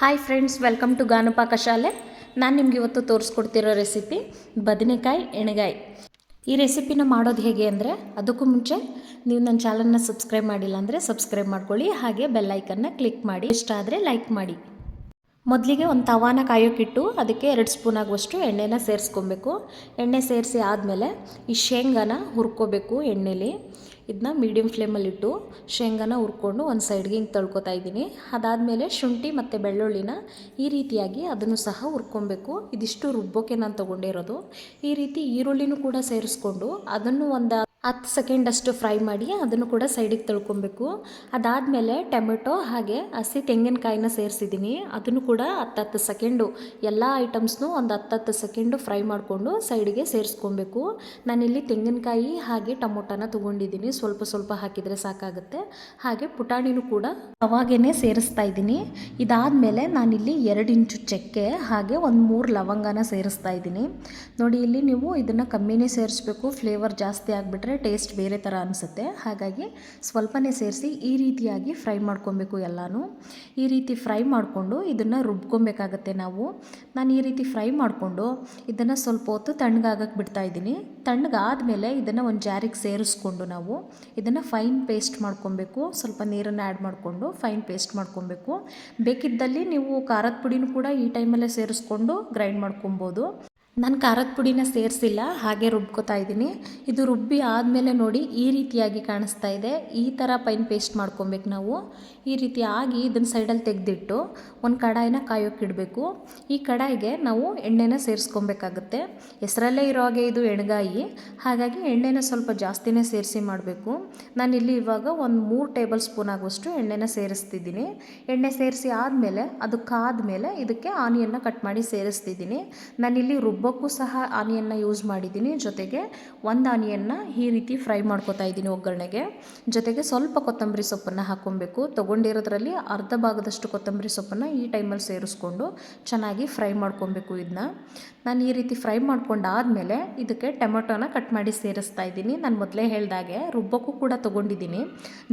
Hi friends welcome to Ganupaka ಶಾಲೆ ನಾನು ನಿಮ್ಗೆ ಇವತ್ತು ತೋರಿಸ್ಕೊಡ್ತಿರೋ ರೆಸಿಪಿ ಬದನೆಕಾಯಿ ಎಣ್ಗಾಯಿ. ಈ ರೆಸಿಪಿನ ಮಾಡೋದು ಹೇಗೆ ಅಂದರೆ, ಅದಕ್ಕೂ ಮುಂಚೆ ನೀವು ನನ್ನ ಚಾನಲ್ನ ಸಬ್ಸ್ಕ್ರೈಬ್ ಮಾಡಿಲ್ಲ ಅಂದರೆ ಸಬ್ಸ್ಕ್ರೈಬ್ ಮಾಡ್ಕೊಳ್ಳಿ, ಹಾಗೆ ಬೆಲ್ಲೈಕನ್ನ ಕ್ಲಿಕ್ ಮಾಡಿ. ಇಷ್ಟ ಆದರೆ ಲೈಕ್ ಮಾಡಿ. ಮೊದಲಿಗೆ ಒಂದು ತವಾನ ಕಾಯೋಕ್ಕಿಟ್ಟು ಅದಕ್ಕೆ ಎರಡು ಸ್ಪೂನ್ ಆಗುವಷ್ಟು ಎಣ್ಣೆನ ಸೇರಿಸ್ಕೊಬೇಕು. ಎಣ್ಣೆ ಸೇರಿಸಿ ಆದಮೇಲೆ ಈ ಶೇಂಗಾನ ಹುರ್ಕೋಬೇಕು ಎಣ್ಣೆಲಿ. ಇದನ್ನ ಮೀಡಿಯಮ್ ಫ್ಲೇಮಲ್ಲಿಟ್ಟು ಶೇಂಗಾನ ಹುರ್ಕೊಂಡು ಒಂದು ಸೈಡ್ಗೆ ಹಿಂಗೆ ತಳ್ಕೊತಾ ಇದ್ದೀನಿ. ಅದಾದಮೇಲೆ ಶುಂಠಿ ಮತ್ತು ಬೆಳ್ಳುಳ್ಳಿನ ಈ ರೀತಿಯಾಗಿ ಅದನ್ನು ಸಹ ಹುರ್ಕೊಬೇಕು. ಇದಿಷ್ಟು ರುಬ್ಬೋಕೆ ನಾನು ತೊಗೊಂಡಿರೋದು. ಈ ರೀತಿ ಈರುಳ್ಳಿನೂ ಕೂಡ ಸೇರಿಸ್ಕೊಂಡು ಅದನ್ನು ಒಂದು ಹತ್ತು ಸೆಕೆಂಡಷ್ಟು ಫ್ರೈ ಮಾಡಿ ಅದನ್ನು ಕೂಡ ಸೈಡಿಗೆ ತೊಳ್ಕೊಬೇಕು. ಅದಾದಮೇಲೆ ಟೊಮೆಟೊ ಹಾಗೆ ಹಸಿ ತೆಂಗಿನಕಾಯಿನ ಸೇರಿಸಿದ್ದೀನಿ. ಅದನ್ನು ಕೂಡ ಹತ್ತತ್ತು ಸೆಕೆಂಡು ಎಲ್ಲ ಐಟಮ್ಸ್ನು ಒಂದು ಹತ್ತತ್ತು ಸೆಕೆಂಡು ಫ್ರೈ ಮಾಡಿಕೊಂಡು ಸೈಡಿಗೆ ಸೇರಿಸ್ಕೊಬೇಕು. ನಾನಿಲ್ಲಿ ತೆಂಗಿನಕಾಯಿ ಹಾಗೆ ಟೊಮೊಟೊನ ತೊಗೊಂಡಿದ್ದೀನಿ. ಸ್ವಲ್ಪ ಸ್ವಲ್ಪ ಹಾಕಿದರೆ ಸಾಕಾಗುತ್ತೆ. ಹಾಗೆ ಪುಟಾಣಿನೂ ಕೂಡ ಅವಾಗೇ ಸೇರಿಸ್ತಾ ಇದ್ದೀನಿ. ಇದಾದಮೇಲೆ ನಾನಿಲ್ಲಿ ಎರಡು ಇಂಚು ಚಕ್ಕೆ ಹಾಗೆ ಒಂದು ಮೂರು ಲವಂಗನ ಸೇರಿಸ್ತಾ ಇದ್ದೀನಿ. ನೋಡಿ, ಇಲ್ಲಿ ನೀವು ಇದನ್ನು ಕಮ್ಮಿನೇ ಸೇರಿಸ್ಬೇಕು. ಫ್ಲೇವರ್ ಜಾಸ್ತಿ ಆಗಿಬಿಟ್ರೆ ಟೇಸ್ಟ್ ಬೇರೆ ಥರ ಅನಿಸುತ್ತೆ. ಹಾಗಾಗಿ ಸ್ವಲ್ಪನೇ ಸೇರಿಸಿ ಈ ರೀತಿಯಾಗಿ ಫ್ರೈ ಮಾಡ್ಕೊಬೇಕು ಎಲ್ಲನೂ. ಈ ರೀತಿ ಫ್ರೈ ಮಾಡಿಕೊಂಡು ಇದನ್ನು ರುಬ್ಕೊಬೇಕಾಗತ್ತೆ ನಾವು. ನಾನು ಈ ರೀತಿ ಫ್ರೈ ಮಾಡಿಕೊಂಡು ಇದನ್ನು ಸ್ವಲ್ಪ ಹೊತ್ತು ತಣ್ಣಗಾಗಕ್ಕೆ ಬಿಡ್ತಾ ಇದ್ದೀನಿ. ತಣ್ಣಗಾದಮೇಲೆ ಇದನ್ನು ಒಂದು ಜಾರಿಗೆ ಸೇರಿಸ್ಕೊಂಡು ನಾವು ಇದನ್ನು ಫೈನ್ ಪೇಸ್ಟ್ ಮಾಡ್ಕೊಬೇಕು. ಸ್ವಲ್ಪ ನೀರನ್ನು ಆ್ಯಡ್ ಮಾಡಿಕೊಂಡು ಫೈನ್ ಪೇಸ್ಟ್ ಮಾಡ್ಕೊಬೇಕು. ಬೇಕಿದ್ದಲ್ಲಿ ನೀವು ಖಾರದ ಪುಡಿನೂ ಕೂಡ ಈ ಟೈಮಲ್ಲೇ ಸೇರಿಸ್ಕೊಂಡು ಗ್ರೈಂಡ್ ಮಾಡ್ಕೊಬೋದು. ನಾನು ಖಾರದ ಪುಡಿನ ಸೇರಿಸಿಲ್ಲ, ಹಾಗೆ ರುಬ್ಕೋತಾ ಇದ್ದೀನಿ. ಇದು ರುಬ್ಬಿ ಆದಮೇಲೆ ನೋಡಿ ಈ ರೀತಿಯಾಗಿ ಕಾಣಿಸ್ತಾ ಇದೆ. ಈ ಥರ ಪೈನ್ ಪೇಸ್ಟ್ ಮಾಡ್ಕೊಬೇಕು ನಾವು. ಈ ರೀತಿ ಆಗಿ ಇದನ್ನು ಸೈಡಲ್ಲಿ ತೆಗೆದಿಟ್ಟು ಒಂದು ಕಡಾಯಿನ ಕಾಯೋಕ್ಕಿಡಬೇಕು ಈ ಕಡಾಯಿಗೆ ನಾವು ಎಣ್ಣೆನ ಸೇರಿಸ್ಕೊಬೇಕಾಗುತ್ತೆ. ಹೆಸರಲ್ಲೇ ಇರೋ ಹಾಗೆ ಇದು ಎಣ್ಗಾಯಿ. ಹಾಗಾಗಿ ಎಣ್ಣೆನ ಸ್ವಲ್ಪ ಜಾಸ್ತಿನೇ ಸೇರಿಸಿ ಮಾಡಬೇಕು. ನಾನಿಲ್ಲಿ ಇವಾಗ ಒಂದು ಮೂರು ಟೇಬಲ್ ಸ್ಪೂನ್ ಆಗುವಷ್ಟು ಎಣ್ಣೆನ ಸೇರಿಸ್ತಿದ್ದೀನಿ. ಎಣ್ಣೆ ಸೇರಿಸಿ ಆದಮೇಲೆ, ಅದು ಕಾದ ಮೇಲೆ ಇದಕ್ಕೆ ಆನಿಯನ್ನ ಕಟ್ ಮಾಡಿ ಸೇರಿಸ್ತಿದ್ದೀನಿ. ನಾನಿಲ್ಲಿ ರುಬ್ಬ ರುಬ್ಬಕ್ಕೂ ಸಹ ಆನಿಯನ್ನ ಯೂಸ್ ಮಾಡಿದ್ದೀನಿ. ಜೊತೆಗೆ ಒಂದು ಆನಿಯನ್ನ ಈ ರೀತಿ ಫ್ರೈ ಮಾಡ್ಕೊತಾ ಇದ್ದೀನಿ ಒಗ್ಗರಣೆಗೆ. ಜೊತೆಗೆ ಸ್ವಲ್ಪ ಕೊತ್ತಂಬರಿ ಸೊಪ್ಪನ್ನು ಹಾಕ್ಕೊಬೇಕು. ತೊಗೊಂಡಿರೋದ್ರಲ್ಲಿ ಅರ್ಧ ಭಾಗದಷ್ಟು ಕೊತ್ತಂಬರಿ ಸೊಪ್ಪನ್ನು ಈ ಟೈಮಲ್ಲಿ ಸೇರಿಸ್ಕೊಂಡು ಚೆನ್ನಾಗಿ ಫ್ರೈ ಮಾಡ್ಕೊಬೇಕು ಇದನ್ನ ನಾನು ಈ ರೀತಿ ಫ್ರೈ ಮಾಡ್ಕೊಂಡಾದಮೇಲೆ ಇದಕ್ಕೆ ಟೊಮೆಟೊನ ಕಟ್ ಮಾಡಿ ಸೇರಿಸ್ತಾ ಇದ್ದೀನಿ. ನಾನು ಮೊದಲೇ ಹೇಳಿದಾಗೆ ರುಬ್ಬಕ್ಕೂ ಕೂಡ ತೊಗೊಂಡಿದ್ದೀನಿ.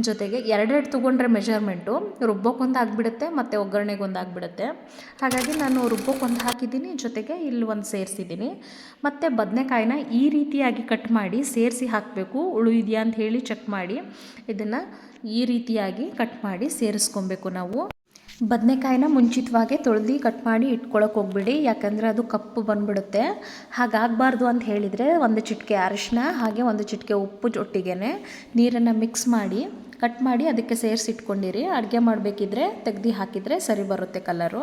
ಜೊತೆಗೆ ಎರಡೆರಡು ತೊಗೊಂಡ್ರೆ ಮೆಜರ್ಮೆಂಟು ರುಬ್ಬಕ್ಕೊಂದು ಆಗಿಬಿಡುತ್ತೆ, ಮತ್ತು ಒಗ್ಗರಣೆಗೊಂದು ಆಗಿಬಿಡುತ್ತೆ. ಹಾಗಾಗಿ ನಾನು ರುಬ್ಬಕ್ಕೊಂದು ಹಾಕಿದ್ದೀನಿ. ಜೊತೆಗೆ ಇಲ್ಲಿ ಒಂದು ಸೇರಿಸಿದ್ದೀನಿ. ಮತ್ತು ಬದನೆಕಾಯಿನ ಈ ರೀತಿಯಾಗಿ ಕಟ್ ಮಾಡಿ ಸೇರಿಸಿ ಹಾಕಬೇಕು. ಉಳು ಇದೆಯಾ ಅಂತ ಹೇಳಿ ಚೆಕ್ ಮಾಡಿ. ಇದನ್ನು ಈ ರೀತಿಯಾಗಿ ಕಟ್ ಮಾಡಿ ಸೇರಿಸ್ಕೊಬೇಕು ನಾವು. ಬದನೆಕಾಯಿನ ಮುಂಚಿತವಾಗೇ ತೊಳೆದು ಕಟ್ ಮಾಡಿ ಇಟ್ಕೊಳಕ್ಕೆ ಹೋಗ್ಬಿಡಿ. ಯಾಕಂದರೆ ಅದು ಕಪ್ಪು ಬಂದ್ಬಿಡುತ್ತೆ. ಹಾಗಾಗಬಾರ್ದು ಅಂತ ಹೇಳಿದರೆ ಒಂದು ಚಿಟಿಕೆ ಅರಿಶಿನ ಹಾಗೆ ಒಂದು ಚಿಟಿಕೆ ಉಪ್ಪು ಜೊಟ್ಟಿಗೆ ನೀರನ್ನು ಮಿಕ್ಸ್ ಮಾಡಿ ಕಟ್ ಮಾಡಿ ಅದಕ್ಕೆ ಸೇರಿಸಿ ಇಟ್ಕೊಂಡಿರಿ ಅಡುಗೆ ಮಾಡಬೇಕಿದ್ರೆ ತೆಗ್ದು ಹಾಕಿದರೆ ಸರಿ ಬರುತ್ತೆ ಕಲರು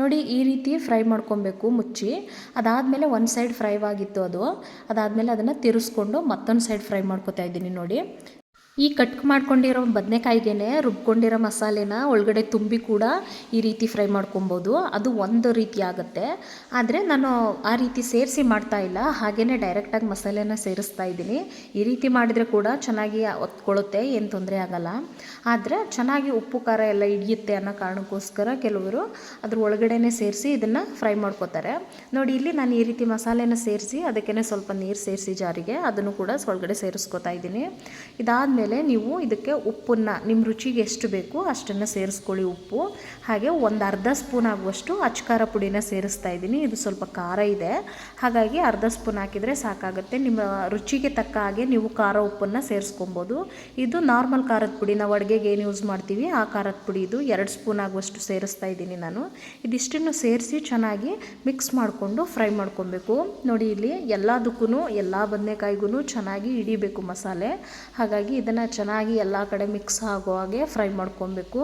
ನೋಡಿ, ಈ ರೀತಿ ಫ್ರೈ ಮಾಡ್ಕೊಬೇಕು ಮುಚ್ಚಿ. ಅದಾದಮೇಲೆ ಒಂದು ಸೈಡ್ ಫ್ರೈ ಆಗಿತ್ತು ಅದು. ಅದಾದಮೇಲೆ ಅದನ್ನು ತಿರುಸ್ಕೊಂಡು ಮತ್ತೊಂದು ಸೈಡ್ ಫ್ರೈ ಮಾಡ್ಕೋತಾ ಇದ್ದೀನಿ ನೋಡಿ. ಈ ಕಟ್ ಮಾಡ್ಕೊಂಡಿರೋ ಬದನೆಕಾಯಿಗೆ ರುಬ್ಕೊಂಡಿರೋ ಮಸಾಲೆನ ಒಳಗಡೆ ತುಂಬಿ ಕೂಡ ಈ ರೀತಿ ಫ್ರೈ ಮಾಡ್ಕೊಬೋದು. ಅದು ಒಂದು ರೀತಿ ಆಗುತ್ತೆ. ಆದರೆ ನಾನು ಆ ರೀತಿ ಸೇರಿಸಿ ಮಾಡ್ತಾ ಇಲ್ಲ. ಹಾಗೆಯೇ ಡೈರೆಕ್ಟಾಗಿ ಮಸಾಲೆನ ಸೇರಿಸ್ತಾ ಇದ್ದೀನಿ. ಈ ರೀತಿ ಮಾಡಿದರೆ ಕೂಡ ಚೆನ್ನಾಗಿ ಒತ್ಕೊಳ್ಳುತ್ತೆ, ಏನು ತೊಂದರೆ ಆಗಲ್ಲ. ಆದರೆ ಚೆನ್ನಾಗಿ ಉಪ್ಪು, ಖಾರ ಎಲ್ಲ ಹಿಡಿಯುತ್ತೆ ಅನ್ನೋ ಕಾರಣಕ್ಕೋಸ್ಕರ ಕೆಲವರು ಅದ್ರ ಒಳಗಡೆನೆ ಸೇರಿಸಿ ಇದನ್ನು ಫ್ರೈ ಮಾಡ್ಕೋತಾರೆ. ನೋಡಿ, ಇಲ್ಲಿ ನಾನು ಈ ರೀತಿ ಮಸಾಲೆನ ಸೇರಿಸಿ ಅದಕ್ಕೇ ಸ್ವಲ್ಪ ನೀರು ಸೇರಿಸಿ ಜಾರಿಗೆ. ಅದನ್ನು ಕೂಡ ಒಳಗಡೆ ಸೇರಿಸ್ಕೊತಾ ಇದ್ದೀನಿ. ಇದಾದಮೇಲೆ ಮೇಲೆ ನೀವು ಇದಕ್ಕೆ ಉಪ್ಪನ್ನು, ನಿಮ್ಮ ರುಚಿಗೆ ಎಷ್ಟು ಬೇಕು ಅಷ್ಟನ್ನು ಸೇರಿಸ್ಕೊಳ್ಳಿ ಉಪ್ಪು. ಹಾಗೆ ಒಂದು ಅರ್ಧ ಸ್ಪೂನ್ ಆಗುವಷ್ಟು ಅಚ್ಕಾರ ಪುಡಿನ ಸೇರಿಸ್ತಾ ಇದ್ದೀನಿ. ಇದು ಸ್ವಲ್ಪ ಖಾರ ಇದೆ. ಹಾಗಾಗಿ ಅರ್ಧ ಸ್ಪೂನ್ ಹಾಕಿದರೆ ಸಾಕಾಗುತ್ತೆ. ನಿಮ್ಮ ರುಚಿಗೆ ತಕ್ಕ ಹಾಗೆ ನೀವು ಖಾರ ಉಪ್ಪನ್ನು ಸೇರಿಸ್ಕೊಬೋದು. ಇದು ನಾರ್ಮಲ್ ಖಾರದ ಪುಡಿ ನಾವು ಅಡುಗೆಗೆ ಏನು ಯೂಸ್ ಮಾಡ್ತೀವಿ? ಆ ಖಾರದ ಪುಡಿ ಇದು. ಎರಡು ಸ್ಪೂನ್ ಆಗುವಷ್ಟು ಸೇರಿಸ್ತಾ ಇದ್ದೀನಿ ನಾನು. ಇದಿಷ್ಟನ್ನು ಸೇರಿಸಿ ಚೆನ್ನಾಗಿ ಮಿಕ್ಸ್ ಮಾಡಿಕೊಂಡು ಫ್ರೈ ಮಾಡ್ಕೊಬೇಕು. ನೋಡಿ ಇಲ್ಲಿ ಎಲ್ಲದಕ್ಕೂ ಎಲ್ಲ ಬದನೆಕಾಯಿಗೂ ಚೆನ್ನಾಗಿ ಹಿಡಿಬೇಕು ಮಸಾಲೆ. ಹಾಗಾಗಿ ಇದನ್ನು ಇದನ್ನು ಚೆನ್ನಾಗಿ ಎಲ್ಲ ಕಡೆ ಮಿಕ್ಸ್ ಆಗೋ ಹಾಗೆ ಫ್ರೈ ಮಾಡ್ಕೊಬೇಕು.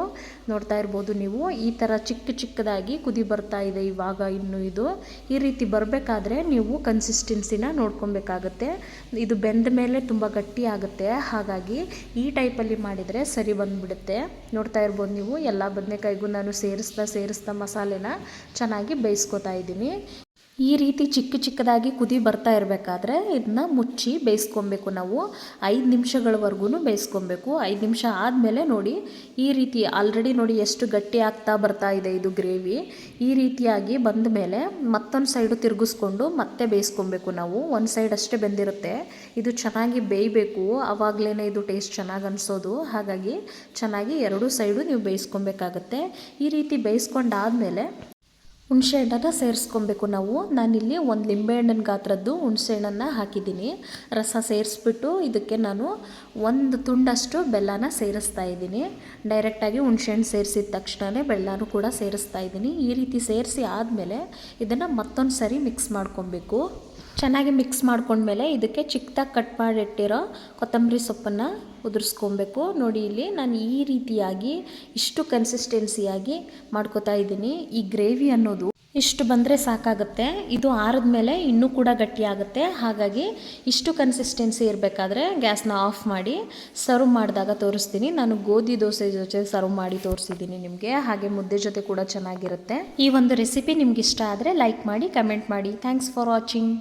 ನೋಡ್ತಾ ಇರ್ಬೋದು ನೀವು, ಈ ಥರ ಚಿಕ್ಕ ಚಿಕ್ಕದಾಗಿ ಕುದಿ ಬರ್ತಾ ಇದೆ ಇವಾಗ ಇನ್ನು ಇದು. ಈ ರೀತಿ ಬರಬೇಕಾದ್ರೆ ನೀವು ಕನ್ಸಿಸ್ಟೆನ್ಸಿನ ನೋಡ್ಕೊಬೇಕಾಗತ್ತೆ. ಇದು ಬೆಂದ ಮೇಲೆ ತುಂಬ ಗಟ್ಟಿ ಆಗುತ್ತೆ. ಹಾಗಾಗಿ ಈ ಟೈಪಲ್ಲಿ ಮಾಡಿದರೆ ಸರಿ ಬಂದುಬಿಡುತ್ತೆ. ನೋಡ್ತಾ ಇರ್ಬೋದು ನೀವು, ಎಲ್ಲ ಬದನೆಕಾಯಿಗೂ ನಾನು ಸೇರಿಸ್ತಾ ಸೇರಿಸ್ತಾ ಮಸಾಲೆನ ಚೆನ್ನಾಗಿ ಬೇಯಿಸ್ಕೊತಾ ಇದ್ದೀನಿ. ಈ ರೀತಿ ಚಿಕ್ಕ ಚಿಕ್ಕದಾಗಿ ಕುದಿ ಬರ್ತಾ ಇರಬೇಕಾದ್ರೆ ಇದನ್ನ ಮುಚ್ಚಿ ಬೇಯಿಸ್ಕೊಬೇಕು ನಾವು. ಐದು ನಿಮಿಷಗಳವರೆಗೂ ಬೇಯಿಸ್ಕೊಬೇಕು. ಐದು ನಿಮಿಷ ಆದಮೇಲೆ ನೋಡಿ, ಈ ರೀತಿ ಆಲ್ರೆಡಿ ನೋಡಿ ಎಷ್ಟು ಗಟ್ಟಿ ಆಗ್ತಾ ಬರ್ತಾ ಇದೆ ಇದು ಗ್ರೇವಿ ಈ ರೀತಿಯಾಗಿ ಬಂದ ಮೇಲೆ ಮತ್ತೊಂದು ಸೈಡು ತಿರುಗಿಸ್ಕೊಂಡು ಮತ್ತೆ ಬೇಯಿಸ್ಕೊಬೇಕು ನಾವು. ಒಂದು ಸೈಡ್ ಅಷ್ಟೇ ಬೆಂದಿರುತ್ತೆ. ಇದು ಚೆನ್ನಾಗಿ ಬೇಯಬೇಕು. ಆವಾಗಲೇ ಇದು ಟೇಸ್ಟ್ ಚೆನ್ನಾಗಿ ಅನಿಸೋದು. ಹಾಗಾಗಿ ಚೆನ್ನಾಗಿ ಎರಡೂ ಸೈಡು ನೀವು ಬೇಯಿಸ್ಕೊಬೇಕಾಗತ್ತೆ. ಈ ರೀತಿ ಬೇಯಿಸ್ಕೊಂಡಾದಮೇಲೆ ಹುಣಸೆ ಹಣ್ಣನ್ನು ಸೇರಿಸ್ಕೊಬೇಕು ನಾವು. ನಾನಿಲ್ಲಿ ಒಂದು ಲಿಂಬೆಹಣ್ಣಿನ ಗಾತ್ರದ್ದು ಹುಣಸೆ ಹಣ್ಣನ್ನು ಹಾಕಿದ್ದೀನಿ. ರಸ ಸೇರಿಸ್ಬಿಟ್ಟು ಇದಕ್ಕೆ ನಾನು ಒಂದು ತುಂಡಷ್ಟು ಬೆಲ್ಲನ ಸೇರಿಸ್ತಾ ಇದ್ದೀನಿ. ಡೈರೆಕ್ಟಾಗಿ ಹುಣಸೆ ಹಣ್ಣು ಸೇರಿಸಿದ ತಕ್ಷಣವೇ ಬೆಲ್ಲನೂ ಕೂಡ ಸೇರಿಸ್ತಾ ಇದ್ದೀನಿ. ಈ ರೀತಿ ಸೇರಿಸಿ ಆದಮೇಲೆ ಇದನ್ನು ಮತ್ತೊಂದು ಸರಿ ಮಿಕ್ಸ್ ಮಾಡ್ಕೊಬೇಕು. ಚೆನ್ನಾಗಿ ಮಿಕ್ಸ್ ಮಾಡ್ಕೊಂಡ್ಮೇಲೆ ಇದಕ್ಕೆ ಚಿಕ್ಕದಾಗಿ ಕಟ್ ಮಾಡಿಟ್ಟಿರೋ ಕೊತ್ತಂಬರಿ ಸೊಪ್ಪನ್ನು ಉದುರಿಸ್ಕೊಬೇಕು. ನೋಡಿ ಇಲ್ಲಿ ನಾನು ಈ ರೀತಿಯಾಗಿ ಇಷ್ಟು ಕನ್ಸಿಸ್ಟೆನ್ಸಿಯಾಗಿ ಮಾಡ್ಕೋತಾ ಇದ್ದೀನಿ ಈ ಗ್ರೇವಿ ಅನ್ನೋದು. ಇಷ್ಟು ಬಂದರೆ ಸಾಕಾಗುತ್ತೆ. ಇದು ಆರಿದ್ಮೇಲೆ ಇನ್ನೂ ಕೂಡ ಗಟ್ಟಿಯಾಗುತ್ತೆ. ಹಾಗಾಗಿ ಇಷ್ಟು ಕನ್ಸಿಸ್ಟೆನ್ಸಿ ಇರಬೇಕಾದ್ರೆ ಗ್ಯಾಸ್ನ ಆಫ್ ಮಾಡಿ ಸರ್ವ್ ಮಾಡಿದಾಗ ತೋರಿಸ್ತೀನಿ. ನಾನು ಗೋಧಿ ದೋಸೆ ಜೊತೆ ಸರ್ವ್ ಮಾಡಿ ತೋರಿಸಿದ್ದೀನಿ ನಿಮಗೆ. ಹಾಗೆ ಮುದ್ದೆ ಜೊತೆ ಕೂಡ ಚೆನ್ನಾಗಿರುತ್ತೆ. ಈ ಒಂದು ರೆಸಿಪಿ ನಿಮ್ಗೆ ಇಷ್ಟ ಆದರೆ ಲೈಕ್ ಮಾಡಿ ಕಮೆಂಟ್ ಮಾಡಿ. Thanks for watching